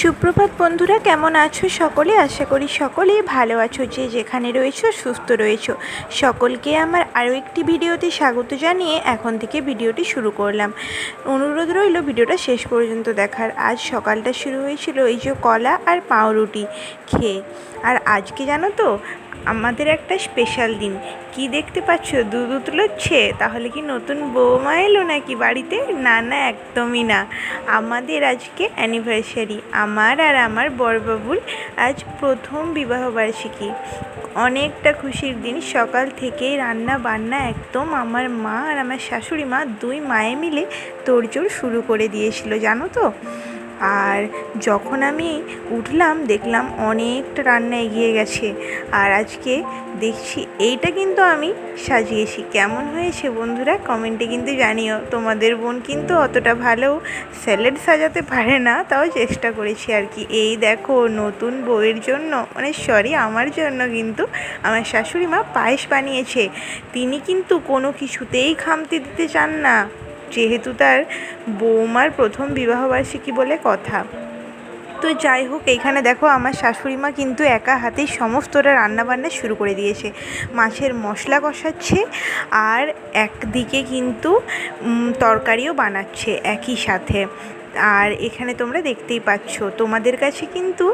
সুপ্রভাত বন্ধুরা, কেমন আছো সকলে? আশা করি সকলেই ভালো আছো, যে যেখানে রয়েছো, সুস্থ রয়েছো। সকলকে আমার আরও একটি ভিডিওতে স্বাগত জানিয়ে এখন থেকে ভিডিওটি শুরু করলাম। অনুরোধ রইল ভিডিওটা শেষ পর্যন্ত দেখার। আজ সকালটা শুরু হয়েছিল এই যে কলা আর পাউরুটি খেয়ে। আর আজকে জানো তো আমাদের একটা স্পেশাল দিন। কি দেখতে পাচ্ছ? দুধ উতলোচ্ছে তাহলে কি নতুন বৌমা এলো নাকি বাড়িতে? না না, একদমই না। আমাদের আজকে অ্যানিভার্সারি আমার আর আমার বড়বাবুর আজ প্রথম বিবাহবার্ষিকী অনেকটা খুশির দিন। সকাল থেকেই রান্না বান্না একদম আমার মা আর আমার শাশুড়ি মা দুই মায়ে মিলে তোড়জোড় শুরু করে দিয়েছিল, জানো তো? আর যখন আমি উঠলাম, দেখলাম অনেকটা রান্না এগিয়ে গেছে। আর আজকে দেখছি এইটা কিন্তু আমি সাজিয়েছি। কেমন হয়েছে বন্ধুরা? কমেন্টে কিন্তু জানিও। তোমাদের বোন কিন্তু অতটা ভালো স্যালাড সাজাতে পারে না, তাও চেষ্টা করেছি আর কি। এই দেখো, নতুন বউয়ের জন্য মানে সরি, আমার জন্য কিন্তু আমার শাশুড়ি মা পায়েস বানিয়েছে। তিনি কিন্তু কোনো কিছুতেই খামতি দিতে চান না। যেহেতু তার বৌমার প্রথম বিবাহবার্ষিকী বলে কথা। তো যাই হোক, এইখানে দেখো আমার শাশুড়ি মা কিন্তু একা হাতেই সমস্তটা রান্নাবান্না শুরু করে দিয়েছে। মাছের মশলা কষাচ্ছে আর একদিকে কিন্তু তরকারিও বানাচ্ছে একই সাথে। আর এখানে তোমরা দেখতেই পাচ্ছ, তোমাদের কাছে কিন্তু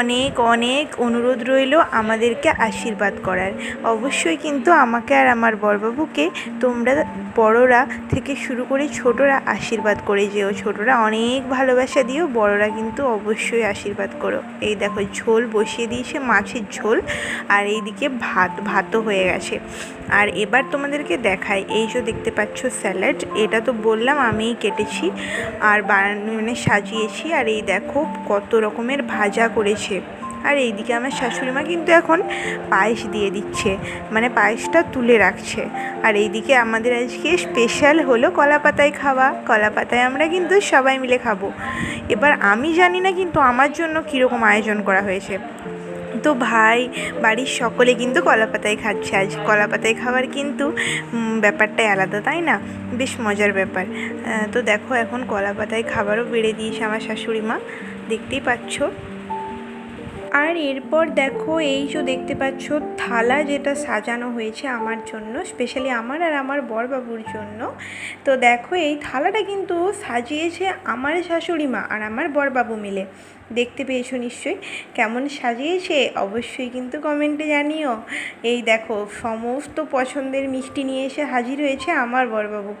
অনেক অনেক অনুরোধ রইল আমাদেরকে আশীর্বাদ করার। অবশ্যই কিন্তু আমাকে আর আমার বরবাবুকে তোমরা বড়রা থেকে শুরু করে ছোটরা আশীর্বাদ করে যেও। ছোটরা অনেক ভালোবাসা দিও, বড়রা কিন্তু অবশ্যই আশীর্বাদ করো। এই দেখো, ঝোল বসিয়ে দিয়েছে, মাছের ঝোল, আর এইদিকে ভাত, ভাতও হয়ে গেছে। আর এবার তোমাদেরকে দেখাই, এই যে দেখতে পাচ্ছ স্যালাড, এটা তো বললাম আমিই কেটেছি। আর বানানো মানে সাজিয়েছি আর এই দেখো কত রকমের ভাজা করেছে। আর এইদিকে আমার শাশুড়ি মা কিন্তু এখন পায়েস দিয়ে দিচ্ছে মানে পায়েসটা তুলে রাখছে। আর এইদিকে আমাদের আজকে স্পেশাল হলো কলা পাতায় খাওয়া কলা পাতায় আমরা কিন্তু সবাই মিলে খাব। এবার আমি জানি না কিন্তু আমার জন্য কীরকম আয়োজন করা হয়েছে। তো ভাই, বাড়ির সকলে কিন্তু কলা পাতায় খাচ্ছে। আজ কলা পাতায় খাবার কিন্তু ব্যাপারটাই আলাদা, তাই না? বেশ মজার ব্যাপার। তো দেখো এখন কলা পাতায় খাবারও বেড়ে দিয়েছে আমার শাশুড়ি মা। দেখতেই পাচ্ছ। আর এরপর দেখো, এই যে দেখতে পাচ্ছ, থালা যেটা সাজানো হয়েছে আমার জন্য স্পেশালি আমার আর আমার বরবাবুর জন্য। তো দেখো, এই থালাটা কিন্তু সাজিয়েছে আমার শাশুড়ি মা আর আমার বরবাবু মিলে। দেখতে পেয়েছ নিশ্চয়ই। কেমন সাজিয়েছে? অবশ্যই কিন্তু কমেন্টে জানিও। এই দেখো, সমস্ত পছন্দের মিষ্টি নিয়ে এসে হাজির হয়েছে আমার বরবাবু।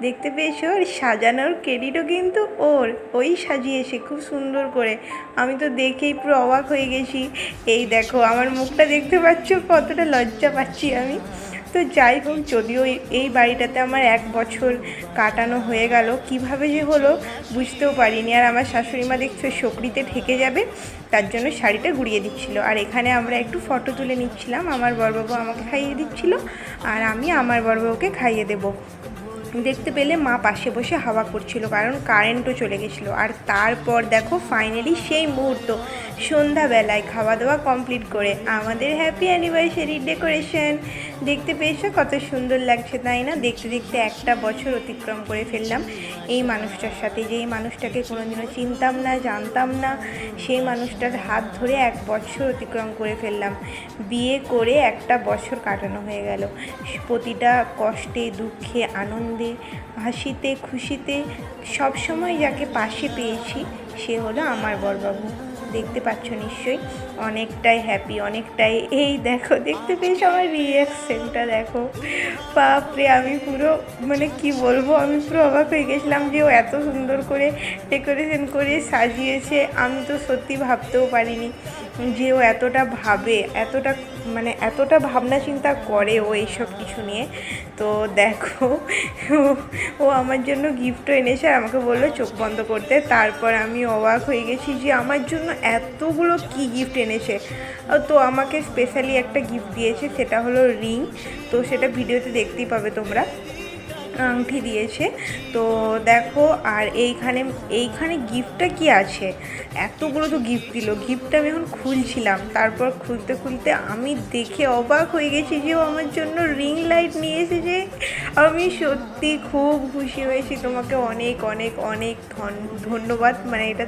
দেখতে পেয়েছ? আর সাজানোর ক্রেডিটও কিন্তু ওর। ওই সাজিয়েছে খুব সুন্দর করে। আমি তো দেখেই পুরো অবাক হয়ে গেছি। এই দেখো, আমার মুখটা দেখতে পাচ্ছ কতটা লজ্জা পাচ্ছি আমি। তো যাই হোক, যদিও এই- বাড়িটাতে আমার এক বছর কাটানো হয়ে গেল, কীভাবে যে হলো বুঝতেও পারিনি। আর আমার শাশুড়ি মা দেখছ শকরিতে ঠেকে যাবে, তার জন্য শাড়িটা গুড়িয়ে দিচ্ছিল। আর এখানে আমরা একটু ফটো তুলে নিচ্ছিলাম, আমার বড়বাবু আমাকে খাইয়ে দিচ্ছিল, আর আমি আমার বড়বাবুকে খাইয়ে দেবো। দেখতে পেলে মা পাশে বসে হাওয়া করছিল, কারণ কারেন্টও চলে গেছিল। আর তারপর দেখো ফাইনালি সেই মুহূর্ত, সন্ধ্যাবেলায় খাওয়া দাওয়া কমপ্লিট করে, আমাদের হ্যাপি অ্যানিভার্সারি ডেকোরেশন দেখতে পেয়েছ? কত সুন্দর লাগছে, তাই না? দেখতে দেখতে একটা বছর অতিক্রম করে ফেললাম এই মানুষটার সাথে। যেই মানুষটাকে কোনোদিনও চিনতাম না, জানতাম না, সেই মানুষটার হাত ধরে এক বছর অতিক্রম করে ফেললাম। বিয়ে করে একটা বছর কাটানো হয়ে গেল। প্রতিটা কষ্টে, দুঃখে, আনন্দে, হাসিতে, খুশিতে সবসময় যাকে পাশে পেয়েছি, সে হলো আমার বরবাবু। দেখতে পাচ্ছ নিশ্চয়ই। অনেকটাই হ্যাপি অনেকটাই, এই দেখো, দেখতে পেয়েছ আমার রিয়াকশনটা দেখো। বাপরে, আমি পুরো মানে কি বলব, আমি পুরো অবাক হয়ে গেছিলাম যে ও এত সুন্দর করে ডেকোরেশন করে সাজিয়েছে। আমি তো সত্যি ভাবতেও পারিনি যে ও এতটা ভাবে, এতটা মানে এতটা ভাবনা চিন্তা করে ও এইসব কিছু নিয়ে। তো দেখো, ও- আমার জন্য গিফটও এনেছে, আমাকে বলল চোখ বন্ধ করতে। তারপর আমি অবাক হয়ে গেছি যে আমার জন্য এতগুলো কি গিফট এনেছে। তো আমাকে স্পেশালি একটা গিফট দিয়েছে, সেটা হলো রিং তো সেটা ভিডিওতে দেখতেই পাবে তোমরা। আংটি দিয়েছে। তো দেখো, আর এইখানে এইখানে গিফটটা কি আছে? এতগুলো তো গিফট দিল। গিফটটা আমি এখন খুলছিলাম। তারপর খুলতে খুলতে আমি দেখে অবাক হয়ে গেছি যে ও আমার জন্য রিং লাইট নিয়ে এসেছে। আমি সত্যি খুব খুশি হয়েছি। তোমাকে অনেক অনেক অনেক ধন- ধন্যবাদ। মানে এটা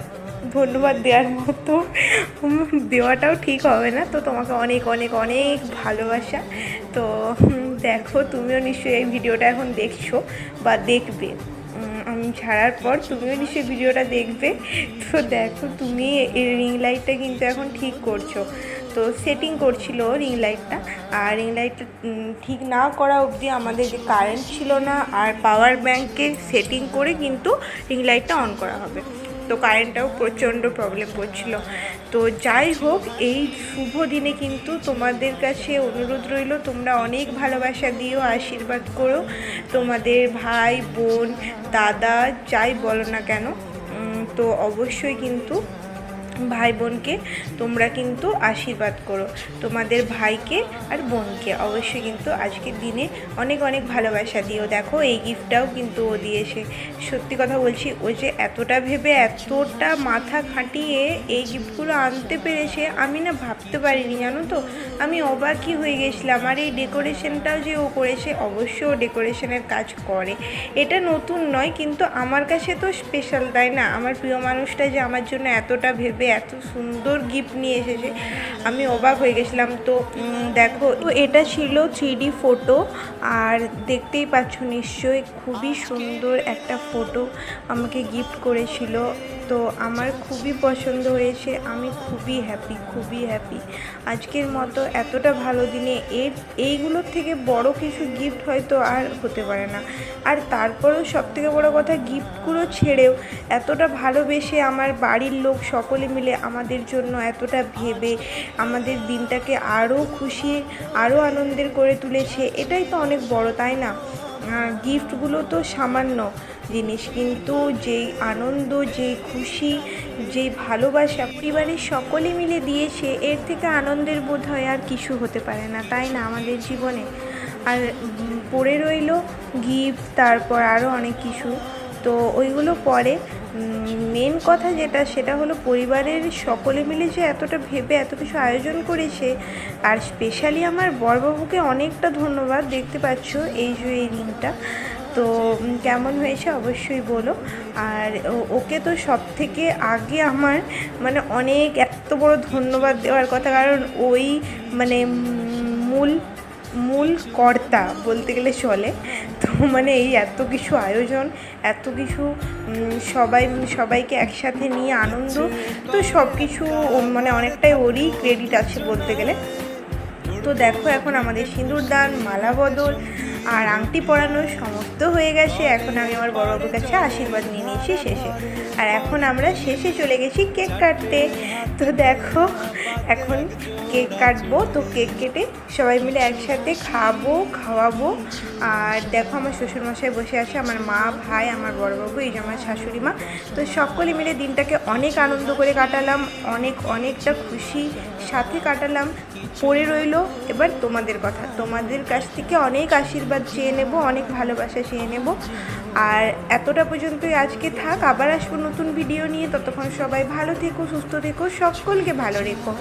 ধন্যবাদ দেওয়ার মতো। দেওয়াটাও ঠিক হবে না। তো তোমাকে অনেক অনেক অনেক ভালোবাসা। তো দেখো, তুমিও নিশ্চয়ই এই ভিডিওটা এখন দেখছ বা দেখবে। আমি ছাড়ার পর তুমিও নিশ্চয়ই ভিডিওটা দেখবে। তো দেখো, তুমি এই রিং লাইটটা কিন্তু এখন ঠিক করছ। তো সেটিং করছিল রিং লাইটটা আর রিং লাইটটা ঠিক না করা অবধি আমাদের যে কারেন্ট ছিল না আর পাওয়ার ব্যাংকে সেটিং করে কিন্তু রিং লাইটটা অন করা হবে। তো কারেন্টটাও প্রচণ্ড প্রবলেম করছিল। তো যাই হোক, এই শুভ দিনে কিন্তু তোমাদের কাছে অনুরোধ রইল, তোমরা অনেক ভালোবাসা দিও, আশীর্বাদ করো। তোমাদের ভাই, বোন, দাদা, যাই বলো না কেন তো অবশ্যই কিন্তু ভাই বোনকে তোমরা কিন্তু আশীর্বাদ করো। তোমাদের ভাইকে আর বোনকে। অবশ্যই কিন্তু আজকের দিনে অনেক অনেক ভালোবাসা দিও। দেখো, এই গিফটটাও কিন্তু ও দিয়েছে। সত্যি কথা বলছি, ও যে এতটা ভেবে, এতটা মাথা খাটিয়ে এই গিফটগুলো আনতে পেরেছে, আমি না ভাবতে পারিনি, জানো তো? আমি অবাকই হয়ে গেছিলাম। আর এই ডেকোরেশনটাও যে ও করেছে অবশ্যই ও ডেকোরেশনের কাজ করে। এটা নতুন নয়, কিন্তু আমার কাছে তো স্পেশাল তাই না? আমার প্রিয় মানুষটা যে আমার জন্য এতটা ভেবে এত সুন্দর গিফট নিয়ে এসেছে। আমি অবাক হয়ে গেছিলাম। তো দেখো এটা ছিল থ্রি ফটো আর দেখতেই পাচ্ছ নিশ্চয়ই খুবই সুন্দর একটা ফটো আমাকে গিফট করেছিল। তো আমার খুবই পছন্দ হয়েছে, আমি খুবই হ্যাপি খুবই হ্যাপি আজকের মতো এতটা ভালো দিনে এর এইগুলোর থেকে বড় কিছু গিফট হয়তো আর হতে পারে না। আর তারপরেও সবথেকে বড় কথা গিফটগুলো ছেড়েও এতটা ভালোবেসে আমার বাড়ির লোক সকলে মিলে আমাদের জন্য এতটা ভেবে আমাদের দিনটাকে আরও খুশি, আরও আনন্দের করে তুলেছে, এটাই তো অনেক বড়, তাই না? গিফটগুলো তো সামান্য জিনিস, কিন্তু যেই আনন্দ, যেই খুশি, যেই ভালোবাসা পরিবারের সকলে মিলে দিয়েছে এর থেকে আনন্দের বোধ হয় আর কিছু হতে পারে না। তাই না? আমাদের জীবনে। আর পড়ে রইল গিফট, তারপর আরও অনেক কিছু। তো ওইগুলো পরে মেন কথা যেটা, সেটা হলো পরিবারের সকলে মিলে যে এতটা ভেবে এত কিছু আয়োজন করেছে, আর স্পেশালি আমার বরবাবুকে অনেকটা ধন্যবাদ, দেখতে পাচ্ছ এই যে এই রিংটা তো কেমন হয়েছে অবশ্যই বলো। আর ওকে তো সব থেকে আগে আমার মানে অনেক এত বড় ধন্যবাদ দেওয়ার কথা, কারণ ওই মানে মূল মূল কর্তা বলতে গেলে চলে। তো মানে এই এত কিছু আয়োজন এত কিছু সবাই সবাইকে একসাথে নিয়ে আনন্দ তো সব কিছু মানে অনেকটাই ওরই ক্রেডিট আছে বলতে গেলে। তো দেখো এখন আমাদের সিঁদুরদান মালা বদল আর আংটি পরানো সমস্ত হয়ে গেছে। এখন আমি আমার বড়বাবুর কাছে আশীর্বাদ নিয়ে নিয়েছি শেষে। আর এখন আমরা শেষে চলে গেছি কেক কাটতে। তো দেখো, এখন কেক কাটবো। তো কেক কেটে সবাই মিলে একসাথে খাব, খাওয়াবো। আর দেখো, আমার শ্বশুরমশাই বসে আছে, আমার মা, ভাই, আমার বড়বাবু, এই যে আমার শাশুড়ি মা। তো সকলে মিলে দিনটাকে অনেক আনন্দ করে কাটালাম, অনেক, অনেকটা খুশি সাথে কাটালাম। পড়ে রইল। এবার তোমাদের কথা, তোমাদের কাছ থেকে অনেক আশীর্বাদ চেয়ে নেব, অনেক ভালোবাসা চেয়ে নেব। আর এতটা পর্যন্তই আজকে থাক, আবার আসব নতুন ভিডিও নিয়ে। ততক্ষণ সবাই ভালো থেকো, সুস্থ থেকো, সকলকে ভালো রেখো।